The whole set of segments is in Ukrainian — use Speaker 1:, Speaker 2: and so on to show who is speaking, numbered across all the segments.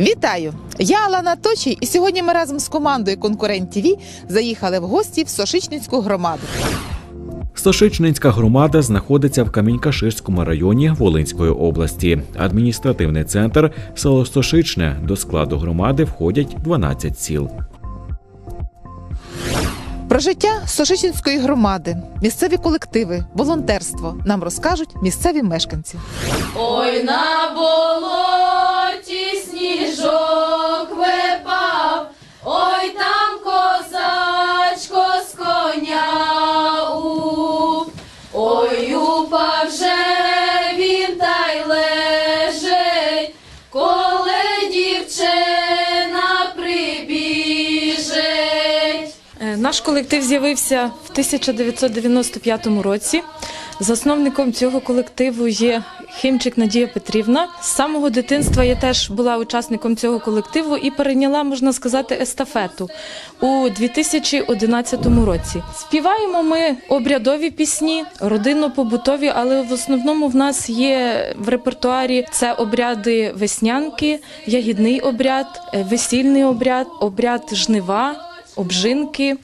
Speaker 1: Вітаю! Я Алана Точій, і сьогодні ми разом з командою Конкурент ТВ заїхали в гості в Сошичницьку громаду.
Speaker 2: Сошичнинська громада знаходиться в Камінь-Каширському районі Волинської області. Адміністративний центр село Сошичне. До складу громади входять 12 сіл.
Speaker 1: Про життя Сошичинської громади, місцеві колективи, волонтерство нам розкажуть місцеві мешканці.
Speaker 3: Ой на болоті
Speaker 4: Наш колектив з'явився в 1995 році. Засновником цього колективу є Химчик Надія Петрівна. З самого дитинства я теж була учасником цього колективу і перейняла, можна сказати, естафету у 2011 році. Співаємо ми обрядові пісні, родинно-побутові, але в основному в нас є в репертуарі це обряди веснянки, ягідний обряд, весільний обряд, обряд жнива обжинки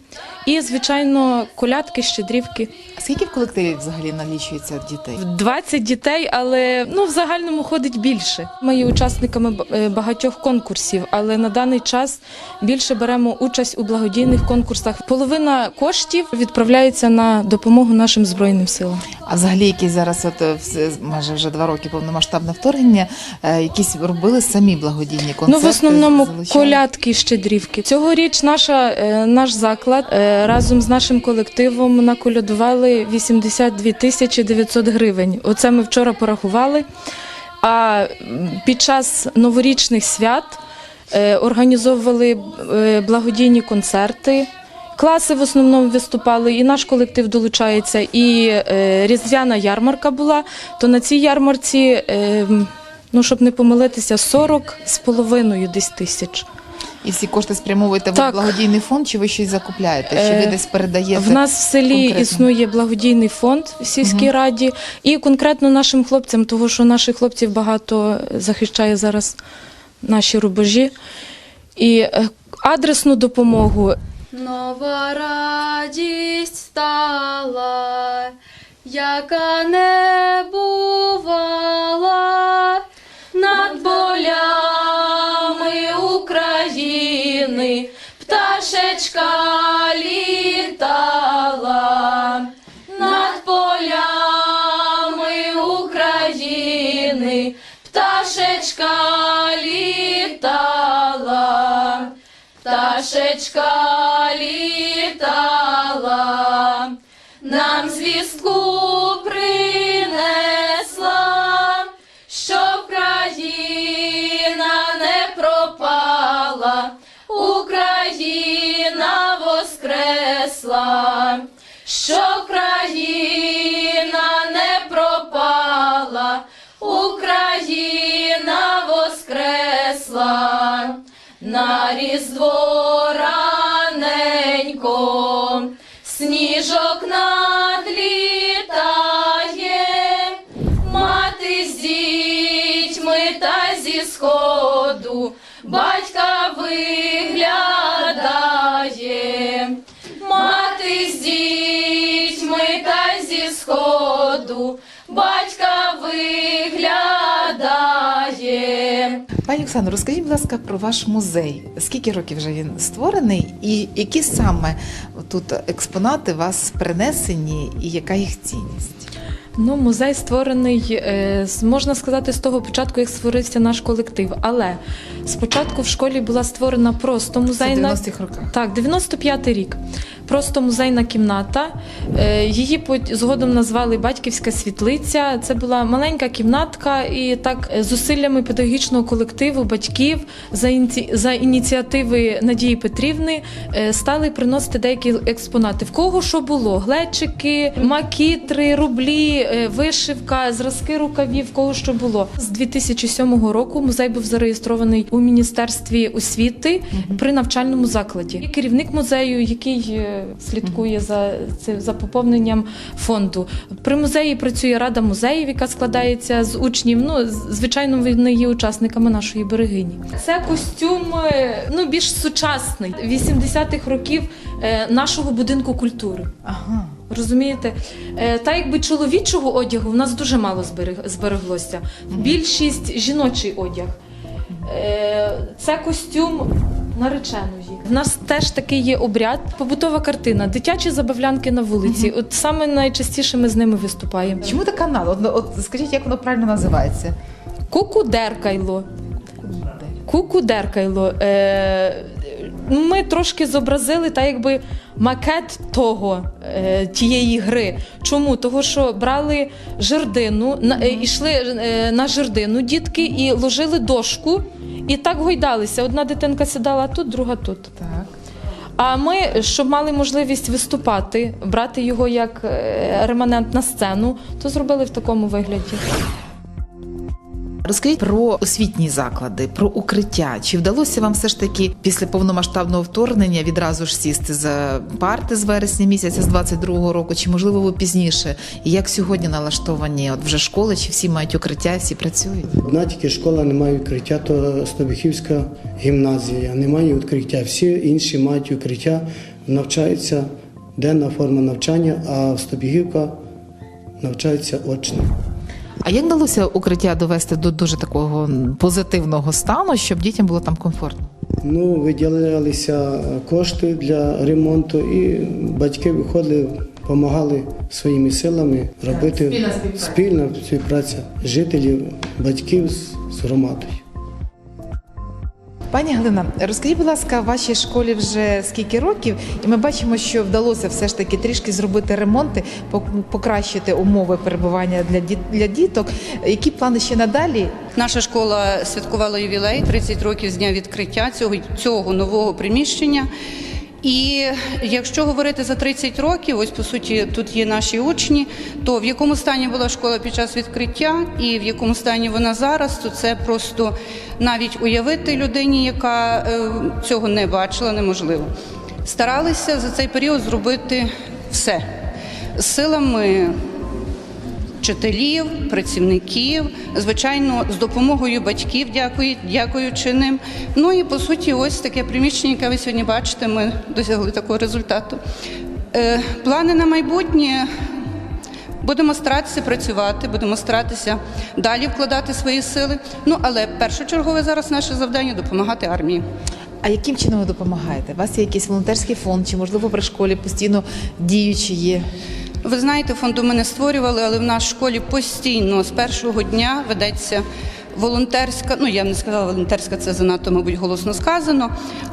Speaker 4: і, звичайно, колядки, щедрівки.
Speaker 1: А скільки в колективі взагалі налічується дітей?
Speaker 4: 20 дітей, але ну в загальному ходить більше. Ми є учасниками е, багатьох конкурсів, але на даний час більше беремо участь у благодійних конкурсах. Половина коштів відправляється на допомогу нашим збройним силам.
Speaker 1: А взагалі, якісь зараз, от е, майже вже два роки повномасштабне вторгнення, е, якісь робили самі благодійні концерти?
Speaker 4: Ну, в основному
Speaker 1: залучали?
Speaker 4: колядки, щедрівки. Цьогоріч наша, наш заклад е, разом з нашим колективом наколядували 82 тисячі 900 гривень. Оце ми вчора порахували. А під час новорічних свят е, організовували е, благодійні концерти. Класи в основному виступали, і наш колектив долучається. І різдвяна ярмарка була. То на цій ярмарці, ну щоб не помилитися, 40 з половиною десь тисяч.
Speaker 1: І всі кошти спрямовуєте в
Speaker 4: Так.
Speaker 1: благодійний фонд, чи ви щось закупляєте? Чи ви
Speaker 4: Е,
Speaker 1: десь передаєте?
Speaker 4: В нас в селі
Speaker 1: конкретно?
Speaker 4: існує благодійний фонд в сільській раді, і конкретно нашим хлопцям, того що наших хлопців багато захищає зараз наші рубежі. І е, адресну допомогу
Speaker 3: Нова радість стала, яка не воскресла, що країна не пропала, Україна воскресла. На різдво раненько, сніжок надлітає, батька виглядає.
Speaker 1: Пані Оксано, розкажіть, будь ласка, про ваш музей. Скільки років вже він створений, і які саме тут експонати вас принесені, і яка їх цінність?
Speaker 4: Ну, музей створений, е, можна сказати, з того початку, як створився наш колектив. Але спочатку в школі була створена просто
Speaker 1: Це в
Speaker 4: музейна
Speaker 1: 90-х роках.
Speaker 4: Так, 95-й рік. Просто музейна кімната. Е, Її згодом назвали Батьківська світлиця. Це була маленька кімнатка, і так е, зусиллями педагогічного колективу, батьків за ініці- за ініціативи Надії Петрівни е, стали приносити деякі експонати. В кого що було? Глечики, макітри, рублі, вишивка, зразки рукавів, в кого що було. З 2007 року музей був зареєстрований у міністерстві освіти при навчальному закладі. Керівник музею, який слідкує за, цим- за поповненням фонду. При музеї працює рада музеїв, яка складається з учнів. Ну, звичайно, вони є учасниками нашої берегині. Це костюм е, ну, більш сучасний 80-х років е, нашого будинку культури.
Speaker 1: Ага.
Speaker 4: Розумієте, Е, та якби чоловічого одягу в нас дуже мало зберег- збереглося. Більшість жіночий одяг. Е, Це костюм нареченої. В нас теж такий є обряд, побутова картина, дитячі забавлянки на вулиці. От саме найчастіше ми з ними виступаємо.
Speaker 1: Чому така назва? От, от скажіть, як воно правильно називається?
Speaker 4: Кукудеркайло. Кукудеркайло. Е, ми трошки зобразили так, якби макет того, е, тієї гри. Чому? Того, що брали жердину, е, йшли е, на жердину дітки і ложили дошку, і так гойдалися. Одна дитинка сідала тут, друга тут.
Speaker 1: Так.
Speaker 4: А ми, щоб мали можливість виступати, брати його як реманент на сцену, то зробили в такому вигляді.
Speaker 1: Розкажіть про освітні заклади, про укриття. Чи вдалося вам все ж таки після повномасштабного вторгнення відразу ж сісти за парти з вересня місяця з 22-го року, чи можливо ви пізніше? І як сьогодні налаштовані? От вже школи, чи всі мають укриття, всі працюють?
Speaker 5: Одна тільки школа не має укриття, то Стобіхівська гімназія. Немає укриття. Всі інші мають укриття, навчаються денна форма навчання, а Стобігівка навчається очно.
Speaker 1: А як вдалося укриття довести до дуже такого позитивного стану, щоб дітям було там комфортно?
Speaker 5: Ну, виділялися кошти для ремонту, і батьки виходили, допомагали своїми силами робити
Speaker 1: спільна співпраця.
Speaker 5: жителів, батьків з громадою.
Speaker 1: Пані Галина, розкажіть, будь ласка, вашій школі вже скільки років, і ми бачимо, що вдалося все ж таки трішки зробити ремонти, пок- покращити умови перебування для для діток. Які плани ще надалі?
Speaker 6: Наша школа святкувала ювілей 30 років з дня відкриття цього, цього нового приміщення. І якщо говорити за 30 років, ось по суті тут є наші учні, то в якому стані була школа під час відкриття і в якому стані вона зараз, то це просто навіть уявити людині, яка е, цього не бачила, неможливо. Старалися за цей період зробити все силами вчителів, працівників, звичайно, з допомогою батьків, дякую, дякуючи ним. Ну і по суті, ось таке приміщення, яке ви сьогодні бачите, ми досягли такого результату. Е, плани на майбутнє. Будемо старатися працювати, будемо старатися далі вкладати свої сили. Ну але першочергове зараз наше завдання допомагати армії.
Speaker 1: А яким чином ви допомагаєте? У вас є якийсь волонтерський фонд, чи можливо при школі постійно діючі є?
Speaker 6: Ви знаєте, фонду ми не створювали, але в нашій школі постійно з першого дня ведеться волонтерська. Ну я б не сказала волонтерська, це занадто, мабуть, голосно сказано.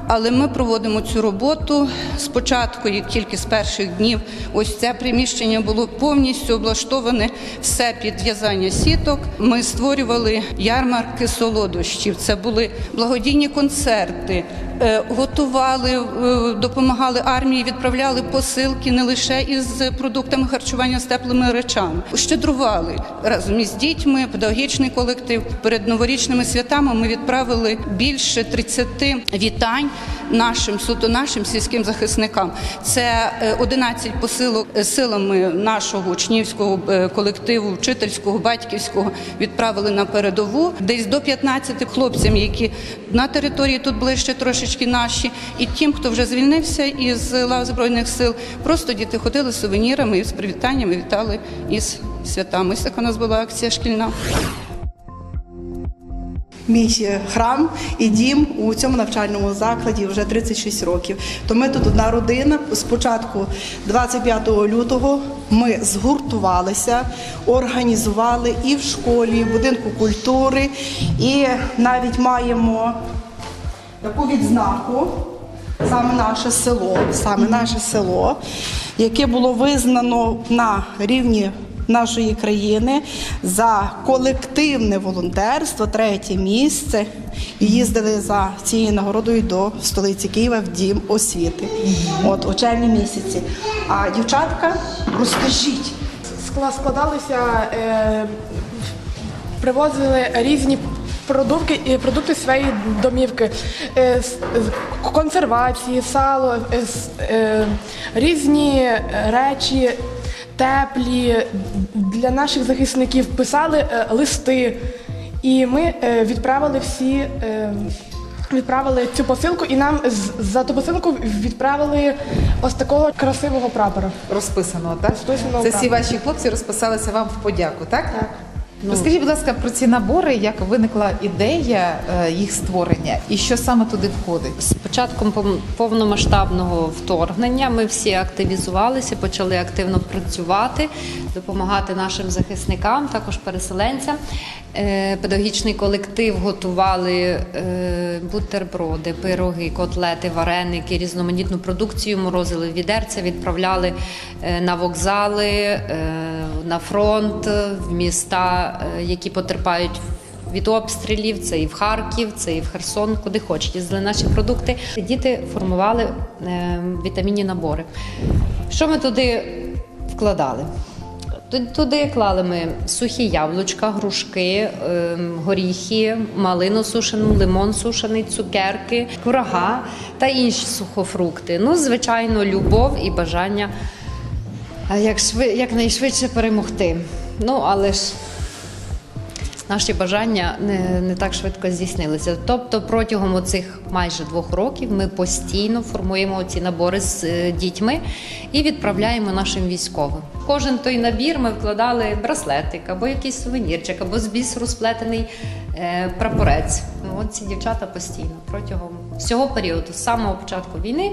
Speaker 6: Але ми проводимо цю роботу спочатку, як тільки з перших днів, ось це приміщення було повністю облаштоване все під в'язання сіток. Ми створювали ярмарки солодощів. Це були благодійні концерти. Е, Готували, е, допомагали армії, відправляли посилки не лише із продуктами харчування з теплими речами. Щедрували разом із дітьми, педагогічний колектив. Перед новорічними святами ми відправили більше 30 вітань нашим суто нашим сільським захисникам. Це е, 11 посилок е, силами нашого учнівського е, колективу, вчительського, батьківського відправили на передову. Десь до 15 хлопцям, які на території тут ближче трошечки наші, і тим, хто вже звільнився із лав збройних сил, просто діти ходили з сувенірами і з привітаннями вітали із святами. Ось така у нас була акція шкільна.
Speaker 7: Мій е, храм і дім у цьому навчальному закладі вже 36 років. То ми тут одна родина. Спочатку 25 лютого ми згуртувалися, організували і в школі, і в будинку культури, і навіть маємо таку відзнаку. Саме наше село, саме наше село, яке було визнано на рівні нашої країни за колективне волонтерство, третє місце. І їздили за цією нагородою до столиці Києва в дім освіти. От у червні місяці. А дівчатка, розкажіть,
Speaker 8: Скла- складалися, е, привозили різні продукти, і продукти своєї домівки, е, консервації, сало, е, е, різні речі теплі для наших захисників писали е, листи. І ми е, відправили всі. е, Відправили цю посилку, і нам за ту посилку відправили ось такого красивого прапора.
Speaker 1: Розписаного, так?
Speaker 8: Розписаного
Speaker 1: Це всі
Speaker 8: прапора.
Speaker 1: ваші хлопці розписалися вам в подяку, так? Так. Розкажіть, будь ласка, про ці набори, як виникла ідея е, їх створення і що саме туди входить?
Speaker 9: З початком повномасштабного вторгнення ми всі активізувалися, почали активно працювати, допомагати нашим захисникам, також переселенцям. Е, Педагогічний колектив готували е, бутерброди, пироги, котлети, вареники, різноманітну продукцію, морозили відерця, відправляли на вокзали, на фронт, в міста, е, які потерпають від обстрілів, це і в Харків, це і в Херсон, куди хочуть. Їздили наші продукти. Діти формували е, вітамінні набори. Що ми туди вкладали? Туди клали ми сухі яблучка, грушки, е, горіхи, малину сушену, лимон сушений, цукерки, курага та інші сухофрукти. Ну, звичайно, любов і бажання як шви, якнайшвидше перемогти. Ну, але ж наші бажання не, не так швидко здійснилися. Тобто, протягом оцих майже двох років ми постійно формуємо ці набори з е, дітьми і відправляємо нашим військовим. Кожен той набір ми вкладали браслетик або якийсь сувенірчик, або з бісеру сплетений е, прапорець. Ну, от ці дівчата постійно протягом всього періоду, з самого початку війни,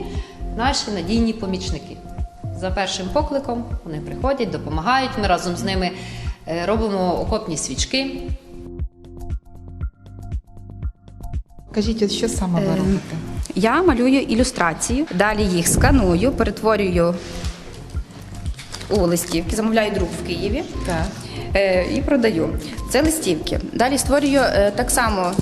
Speaker 9: наші надійні помічники. За першим покликом вони приходять, допомагають. Ми разом з ними е, робимо окопні свічки.
Speaker 1: Кажіть, от що саме ви
Speaker 10: Ем,
Speaker 1: робите?
Speaker 10: Я малюю ілюстрації, далі їх сканую, перетворюю у листівки, замовляю друк в Києві
Speaker 1: Так.
Speaker 10: е, і продаю. Це листівки. Далі створюю е, так само.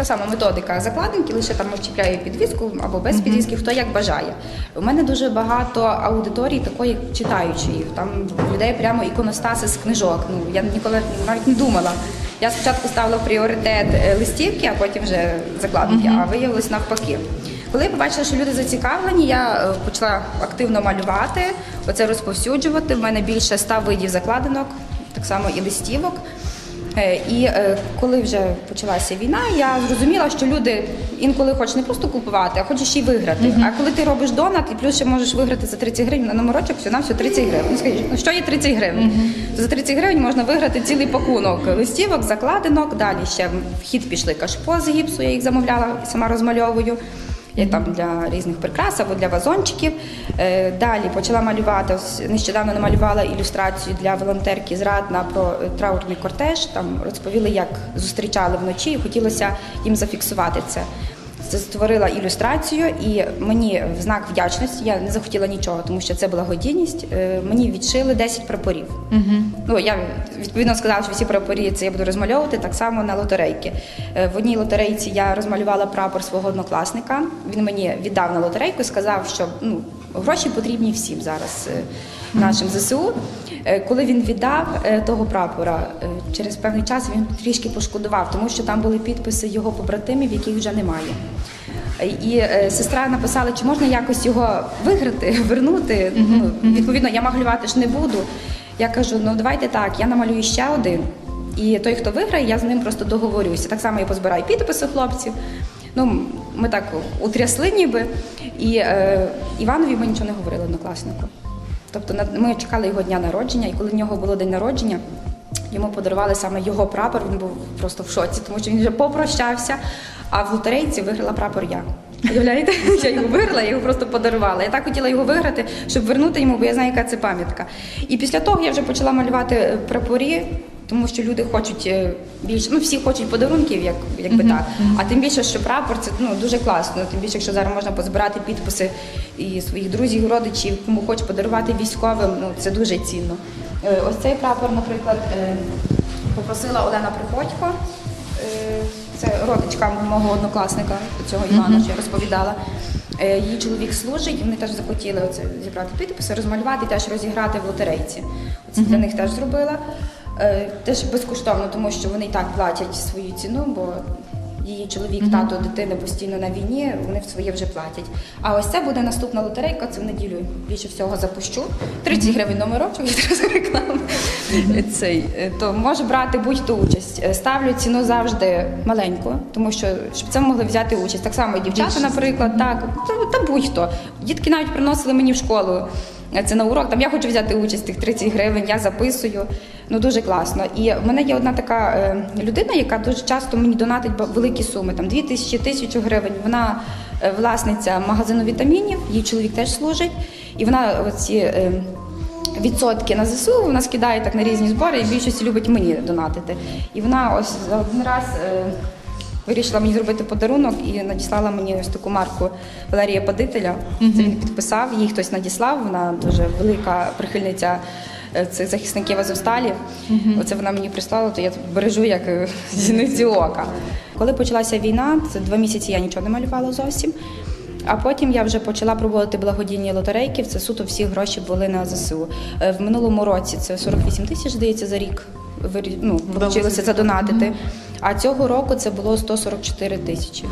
Speaker 10: Та сама методика закладинки, лише там вчіпляю підвіску або без підвіски, хто як бажає. У мене дуже багато аудиторії такої читаючої. Там людей прямо іконостаси з книжок. Ну я ніколи навіть не думала. Я спочатку ставила пріоритет е, листівки, а потім вже закладинки, а виявилось навпаки. Коли я побачила, що люди зацікавлені, я е, почала активно малювати, оце розповсюджувати. В мене більше ста видів закладинок, так само і листівок. Е, І е, коли вже почалася війна, я зрозуміла, що люди інколи хочуть не просто купувати, а хочуть ще й виграти. А коли ти робиш донат і плюс ще можеш виграти за 30 гривень на номерочок, все на все 30 гривень. Ну скажіть, ну що є 30 гривень? То за 30 гривень можна виграти цілий пакунок листівок, закладинок. Далі ще в хід пішли кашпо з гіпсу, я їх замовляла, сама розмальовую. Я там для різних прикрас або для вазончиків. Е, Далі почала малювати. Нещодавно намалювала ілюстрацію для волонтерки з Радна про е, траурний кортеж. Там розповіли, як зустрічали вночі, і хотілося їм зафіксувати це. Створила ілюстрацію, і мені в знак вдячності я не захотіла нічого, тому що це благодійність. е, Мені відшили 10 прапорів. Ну я відповідно сказала, що всі прапорі це я буду розмальовувати так само на лотерейки. Е, В одній лотерейці я розмалювала прапор свого однокласника. Він мені віддав на лотерейку і сказав, що ну гроші потрібні всім зараз. Нашим ЗСУ, Е, коли він віддав е, того прапора, е, через певний час він трішки пошкодував, тому що там були підписи його побратимів, яких вже немає. І сестра написала, чи можна якось його виграти, вернути. Ну, відповідно, я малювати ж не буду. Я кажу: ну давайте так, я намалюю ще один. І той, хто виграє, я з ним просто договорюся. Так само я позбираю підписи хлопців. Ну, ми так утрясли ніби. І е, Іванові ми нічого не говорили однокласнику. Тобто ми чекали його дня народження, і коли в нього було день народження, йому подарували саме його прапор. Він був просто в шоці, тому що він вже попрощався. А в лотерейці виграла прапор я. Уявляєте? Я його виграла, я його просто подарувала. Я так хотіла його виграти, щоб вернути йому, бо я знаю, яка це пам'ятка. І після того я вже почала малювати е, прапорі, тому що люди хочуть е, більше, ну всі хочуть подарунків, як, якби так. А тим більше, що прапор це ну, дуже класно. Тим більше, якщо зараз можна позбирати підписи і своїх друзів, родичів, кому хоче подарувати військовим, ну це дуже цінно. Е, Ось цей прапор, наприклад, е, попросила Олена Приходько. Це родичка мого однокласника цього Івана, що я розповідала. Її чоловік служить, вони теж захотіли оце зібрати підписи, розмалювати і теж розіграти в лотерейці. Оце для них теж зробила. Е, Теж безкоштовно, тому що вони і так платять свою ціну, бо її чоловік, тато, дитина постійно на війні, вони в своє вже платять. А ось це буде наступна лотерейка, це в неділю більше всього запущу. 30 гривень номерочок, відразу реклама. Цей, е, то може брати будь-хто участь. Е, Ставлю ціну завжди маленьку, тому що щоб це могли взяти участь. Так само і дівчата, наприклад, так, та, та будь-хто. Дітки навіть приносили мені в школу. Е, Це на урок, там я хочу взяти участь тих 30 гривень, я записую. Ну дуже класно. І в мене є одна така е, людина, яка дуже часто мені донатить великі суми, там 2 тисячі, тисячу гривень. Вона е, власниця магазину вітамінів, її чоловік теж служить, і вона ці. Відсотки на ЗСУ вона скидає так на різні збори і в більшості любить мені донатити. І вона ось за один раз вирішила мені зробити подарунок і надіслала мені ось таку марку Валерія Падителя. Це він підписав, їй хтось надіслав. Вона дуже велика прихильниця е, цих захисників Азовсталі. Оце вона мені прислала, то я бережу як е, зіниці ока. Коли почалася війна, це два місяці я нічого не малювала зовсім. А потім я вже почала проводити благодійні лотерейки. Це суто всі гроші були на ЗСУ. Е, В минулому році це 48 тисяч, здається, за рік. Ну, вийшло задонатити. А цього року це було 144 тисячі.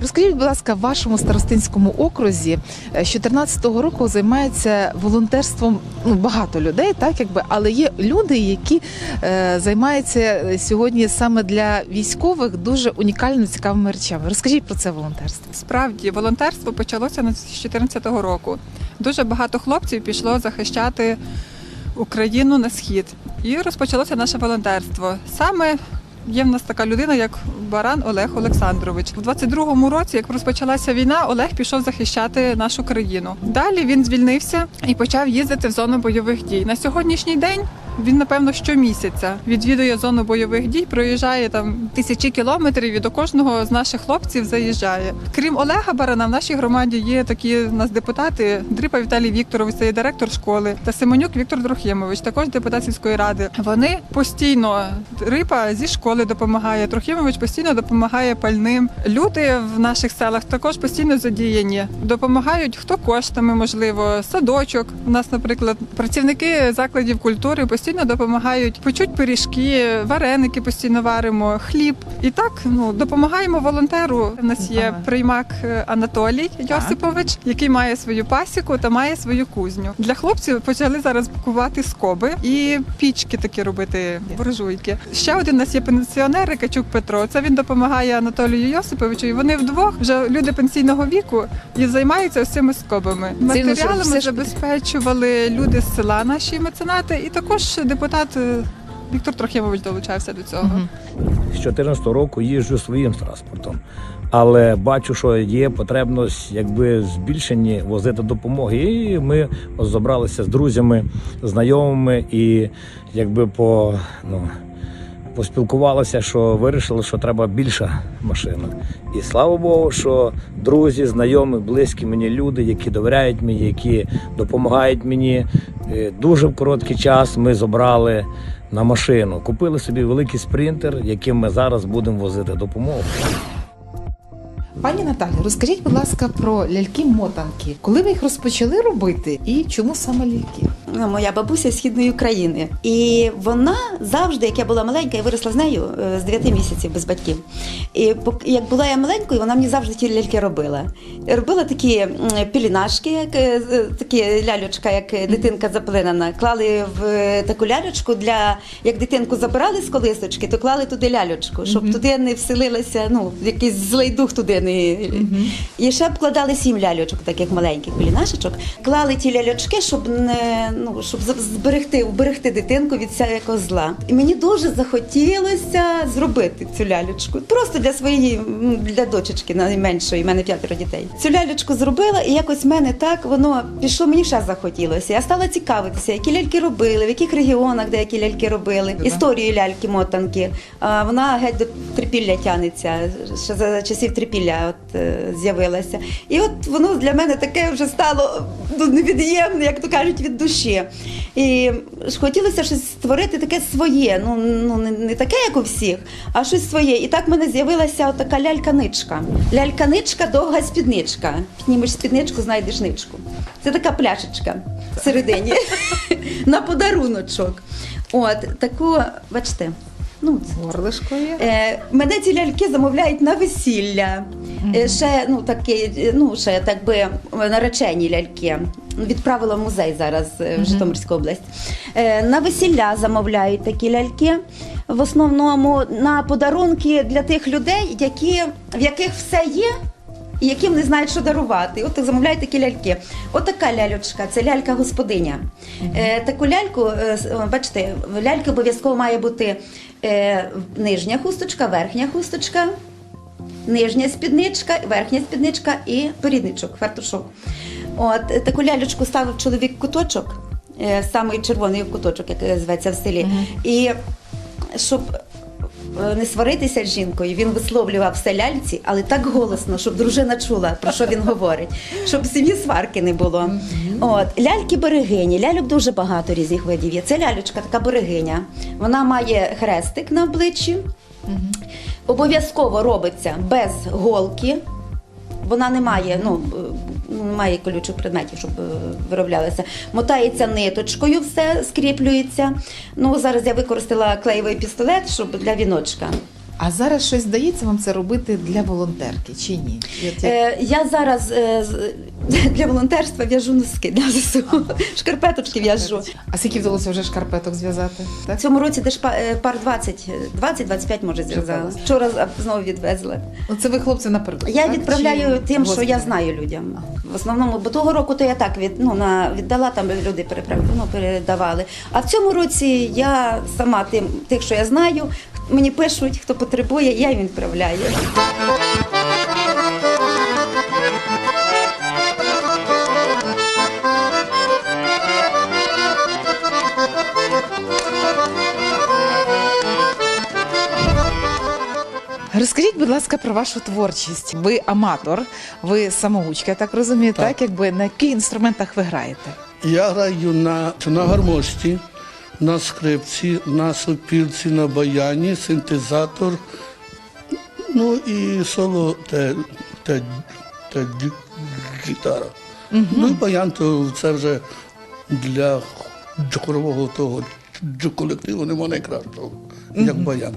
Speaker 1: Розкажіть, будь ласка, в вашому старостинському окрузі е, з 2014 року займається волонтерством ну, багато людей, так якби, але є люди, які е, займаються сьогодні саме для військових дуже унікально цікавими речами. Розкажіть про це волонтерство.
Speaker 11: Справді, волонтерство почалося на- з 2014 року. Дуже багато хлопців пішло захищати Україну на схід. І розпочалося наше волонтерство. Саме є в нас така людина, як Баран Олег Олександрович. У 22-му році, як розпочалася війна, Олег пішов захищати нашу країну. Далі він звільнився і почав їздити в зону бойових дій. На сьогоднішній день він, напевно, щомісяця відвідує зону бойових дій, проїжджає там тисячі кілометрів і до кожного з наших хлопців заїжджає. Крім Олега Барана, в нашій громаді є такі у нас депутати: Дрипа Віталій Вікторович, це є директор школи, та Семенюк Віктор Трохимович, також депутат сільської ради. Вони постійно Дрипа зі школи допомагає. Трохимович постійно допомагає пальним. Люди в наших селах також постійно задіяні. Допомагають хто коштами, можливо, садочок. У нас, наприклад, працівники закладів культури постійно допомагають почуть пиріжки, вареники постійно варимо, хліб. І так ну допомагаємо волонтеру. У нас є приймак е, Анатолій Йосипович, який має свою пасіку та має свою кузню. Для хлопців почали зараз кувати скоби і пічки такі робити буржуйки. Ще один у нас є пенсіонер Качук Петро. Це він допомагає Анатолію Йосиповичу. І вони вдвох вже люди пенсійного віку і займаються ось цими скобами. Матеріалами забезпечували люди з села, наші меценати, і також депутат е, Віктор Трохимович долучався до цього.
Speaker 12: з 2014 року їжджу своїм транспортом. Але бачу, що є потребність якби збільшені возити допомоги. І ми зібралися з друзями, знайомими і якби по ну. Поспілкувалися, що вирішили, що треба більша машина. І слава Богу, що друзі, знайомі, близькі мені люди, які довіряють мені, які допомагають мені. Е, Дуже в короткий час ми зібрали на машину. Купили собі великий спринтер, яким ми зараз будемо возити допомогу.
Speaker 1: Пані Наталі, розкажіть, будь ласка, про ляльки-мотанки. Коли ви їх розпочали робити і чому саме ляльки?
Speaker 13: Ну, моя бабуся з східної України. І вона завжди, як я була маленька, я виросла з нею е, з 9 місяців без батьків. І як була я маленькою, вона мені завжди ті ляльки робила. Робила такі пілінашки, як е, такі лялючка, як е, дитинка заплинена. Клали в е, таку лялючку для як дитинку забирали з колисочки, то клали туди лялючку, щоб туди не вселилася, ну, якийсь злий дух туди не. І ще вкладали сім ляльочок, таких маленьких пілінашечок. Клали ті ляльочки, щоб не ну щоб зберегти, вберегти дитинку від всякого зла. І мені дуже захотілося зробити цю ляльочку. Просто для своєї для дочечки найменшої, в мене п'ятеро дітей. Цю ляльочку зробила, і якось в мене так воно пішло. Мені ще захотілося. Я стала цікавитися, які ляльки робили, в яких регіонах деякі ляльки робили. Історію ляльки мотанки. А вона геть до трипілля тянеться. Ще за часів трипілля от е, з'явилася. І от воно для мене таке вже стало ну, невід'ємне, як то кажуть, від душі. І хотілося щось створити таке своє. Ну, ну не, не таке, як у всіх, а щось своє. І так в мене з'явилася така лялька-ничка. Лялька-ничка, довга спідничка. Піднімеш спідничку, знайдеш ничку. Це така пляшечка. всередині на подаруночок. От таку, бачите, ну
Speaker 1: Горлишко є.
Speaker 13: Е, мене ці ляльки замовляють на весілля. Е, ще ну такі, е, ну ще так би наречені ляльки. Відправила в музей зараз е, в Житомирську область. Е, на весілля замовляють такі ляльки. В основному на подарунки для тих людей, які, в яких все є. І яким не знають, що дарувати. От замовляють такі ляльки. От така ляльочка, це лялька-господиня. Е, таку ляльку, е, с- бачите, в ляльки обов'язково має бути нижня хусточка, верхня хусточка, нижня спідничка, верхня спідничка і порідничок, фартушок. От е, таку лялечку ставив чоловік куточок, е, самий червоний куточок, як е, зветься в селі. І щоб е, не сваритися з жінкою, він висловлював все ляльці, але так голосно, щоб дружина чула, про що він говорить, щоб в сім'ї сварки не було. От ляльки берегині. Ляльок дуже багато різних видів є. Це лялечка, така берегиня. Вона має хрестик на обличчі. Обов'язково робиться без голки. Вона не має, ну, е, не має колючих предметів, щоб вироблялися. Мотається ниточкою, все скріплюється. Ну, зараз я використала клеєвий пістолет, щоб для віночка.
Speaker 1: А зараз щось здається вам це робити для волонтерки чи ні? Як-
Speaker 13: Е, я зараз е, для волонтерства в'яжу носки для ЗСУ. Шкарпеточки в'яжу.
Speaker 1: А скільки вдалося вже шкарпеток зв'язати?
Speaker 13: В цьому році десь е, пар 20, е, 20-25 може зв'язала. Вчора знову відвезла.
Speaker 1: Оце ви хлопці напередок.
Speaker 13: Я
Speaker 1: так?
Speaker 13: відправляю
Speaker 1: Чи
Speaker 13: тим, що я знаю людям. В основному, бо того року то я так від, ну, на, віддала, там люди переправ, ну, передавали. А в цьому році я сама тим, тих, що я знаю, мені пишуть, хто потребує, я їм відправляю.
Speaker 1: Розкажіть, будь ласка, про вашу творчість. Ви аматор, ви самоучка, я так розумію, так. Якби на яких інструментах ви граєте?
Speaker 14: Я граю на, на гармошці, на скрипці, на сопілці, на баяні, синтезатор, ну і соло те, те, те ді- гітара. Ну і баян, то це вже для хорового того колективу нема найкращого, як баян.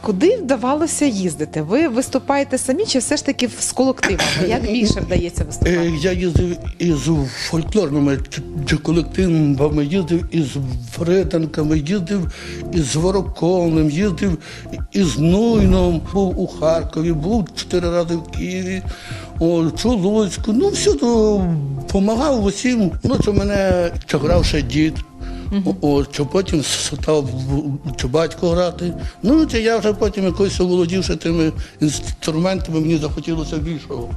Speaker 1: Куди вдавалося їздити? Ви виступаєте самі чи все ж таки з колективами? Як більше вдається
Speaker 14: Е,
Speaker 1: виступати?
Speaker 14: Я їздив із фольклорними колективами, їздив із Фриданками, їздив із Вороколним, їздив із Нуйном, був у Харкові, був чотири рази в Києві, о, Чулуцьку. Ну, всюди допомагав усім. Ну, це мене грав ще дід. О, що потім став що батько грати. Ну, це я вже потім якось оволодівши тими інструментами, мені захотілося більшого.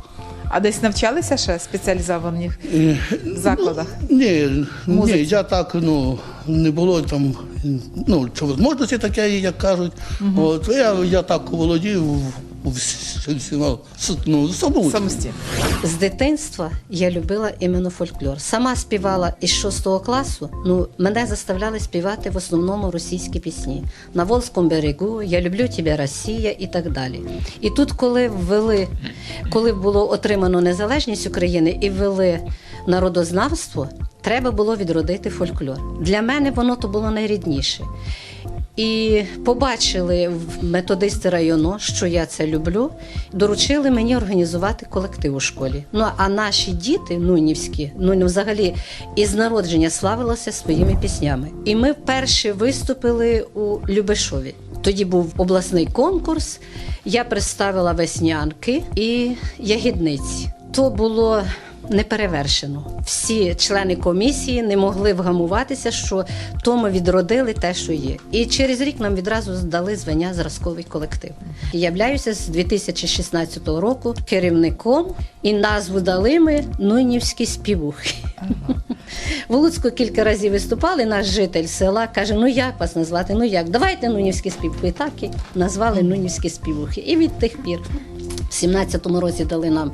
Speaker 1: А десь навчалися ще в спеціалізованих
Speaker 14: Е,
Speaker 1: закладах?
Speaker 14: Ні, ні,
Speaker 1: Музиці?
Speaker 14: я так ну не було там, ну можливості таке, як кажуть. От я, я так володів ну.
Speaker 15: З дитинства я любила іменно фольклор. Сама співала із 6 класу. Ну, мене заставляли співати в основному російські пісні. На Волзькому берегу, Я люблю тебе, Росія і так далі. І тут, коли ввели, коли було отримано незалежність України і ввели народознавство, треба було відродити фольклор. Для мене воно то було найрідніше. І побачили в методисти району, що я це люблю. Доручили мені організувати колектив у школі. Ну а наші діти, нунівські, ну взагалі із народження славилися своїми піснями. І ми вперше виступили у Любешові. Тоді був обласний конкурс. Я представила веснянки і ягідниці. То було неперевершено. Всі члени комісії не могли вгамуватися, що то ми відродили те, що є. І через рік нам відразу здали звання зразковий колектив. Являюся з 2016 року керівником і назву дали ми Нуйнівські співухи. В Луцьку кілька разів виступали, наш житель села каже: ну як вас назвати? Ну як? Давайте Нунівські співухи. Так і назвали Нунівські співухи. І від тих пір, в 17-му році дали нам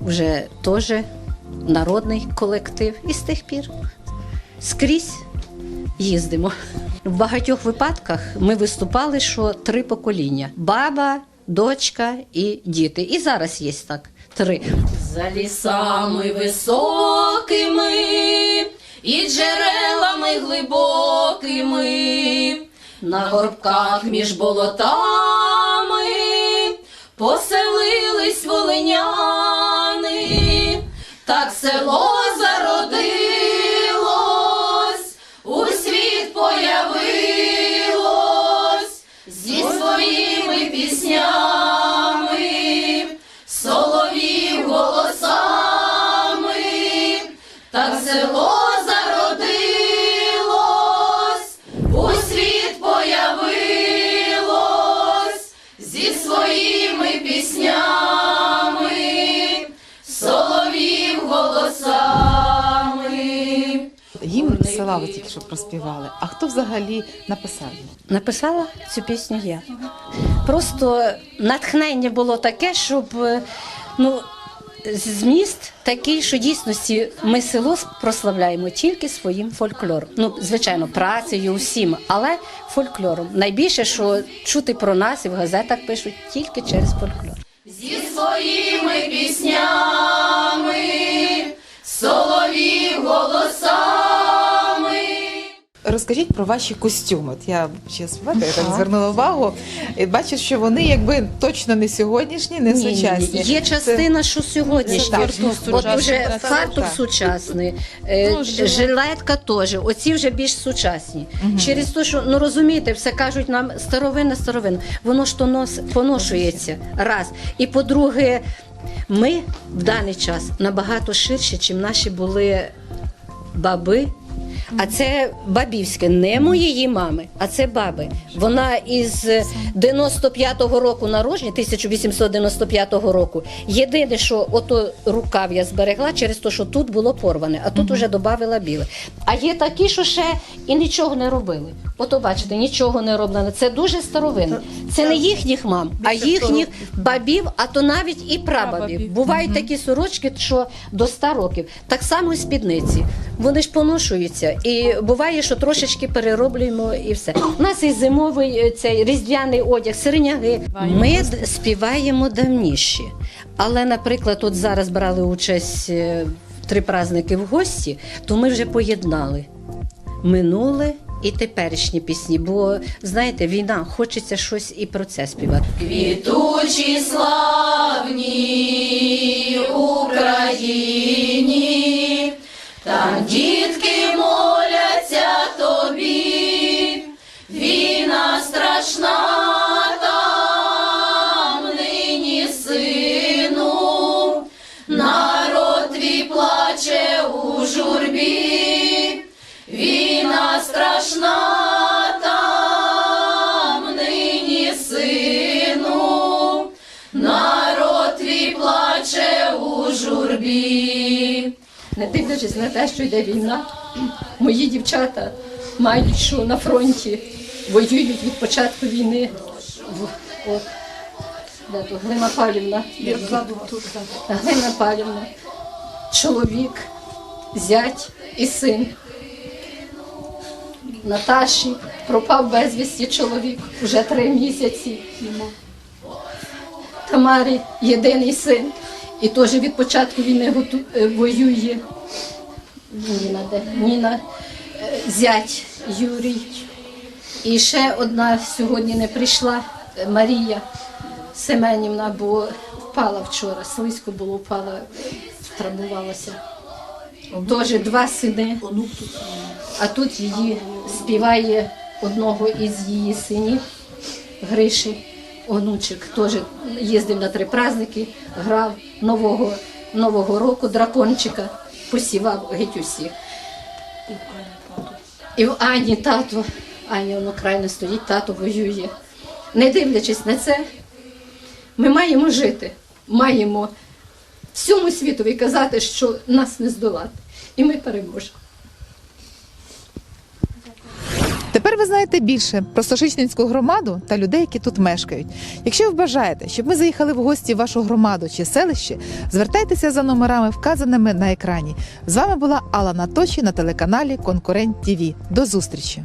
Speaker 15: вже теж народний колектив. І з тих пір скрізь їздимо. В багатьох випадках ми виступали, що три покоління: баба, дочка і діти. І зараз є так. Три.
Speaker 3: За лісами високими і джерелами глибокими, на горбках між болотами поселились волиняни, так село зародилось,
Speaker 1: проспівали. А хто взагалі написав?
Speaker 15: Написала цю пісню я. Просто натхнення було таке, щоб е, ну, зміст такий, що дійсності ми село прославляємо тільки своїм фольклором. Ну, звичайно, працею усім, але фольклором. Найбільше, що чути про нас і в газетах пишуть тільки через фольклор.
Speaker 3: зі своїми піснями,
Speaker 1: Розкажіть про ваші костюми. От я співати, я так звернула увагу. І бачу, що вони якби точно не сьогоднішні, не
Speaker 15: Ні, ні, ні.
Speaker 1: сучасні.
Speaker 15: Є частина, що сьогоднішня. От фартук сучасний, е,
Speaker 1: Ну,
Speaker 15: жилетка теж. Оці вже більш сучасні. Через те, що ну розумієте, все кажуть нам старовинне, старовинне. Воно ж то нос поношується. Раз. І по-друге, ми в даний час набагато ширше, чим наші були баби. А це бабівське, не моєї мами, а це баби. Вона із 95-го року народження, 1895 року. Єдине, що ото рукав я зберегла через те, що тут було порване, а тут уже додавила біле. А є такі, що ще і нічого не робили. Ото бачите, нічого не роблено. Це дуже старовинне. Це не їхніх мам, а їхніх бабів, а то навіть і прабабів. Бувають такі сорочки, що до 100 років. Так само і спідниці. Вони ж поношуються. І буває, що трошечки перероблюємо і все. У нас і зимовий е, цей різдвяний одяг, сиреняги. Ми співаємо давніші. Але, наприклад, от зараз брали участь е, три праздники в гості, то ми вже поєднали минуле і теперішні пісні. Бо знаєте, війна, хочеться щось і про це співати.
Speaker 3: Квітучі славні Україні, там дітки моляться тобі, війна страшна
Speaker 15: Не дивлячись на те, що йде війна, мої дівчата мають що на фронті, воюють від початку війни. От, де Глина Павлівна. Глина Павлівна, чоловік, зять і син. Наташі пропав безвісті чоловік вже три місяці. Тамарі єдиний син. І теж від початку війни готу- е, воює. Ніна, де? Ніна, е, зять Юрій. І ще одна сьогодні не прийшла е, Марія Семенівна, бо впала вчора. Слизько було, впала, травмувалася. Теж два сини. А тут її співає одного із її синів Гриші. Онучик теж їздив на три праздники, грав нового, нового року дракончика, посівав геть усіх. І в Ані тато, Аня воно крайне стоїть, тато воює. Не дивлячись на це, ми маємо жити, маємо всьому світові казати, що нас не здолати. І ми переможемо.
Speaker 1: Ви знаєте більше про Сошичницьку громаду та людей, які тут мешкають. Якщо ви бажаєте, щоб ми заїхали в гості в вашу громаду чи селище, звертайтеся за номерами, вказаними на екрані. З вами була Алла Наточі на телеканалі Конкурент ТІВІ. До зустрічі!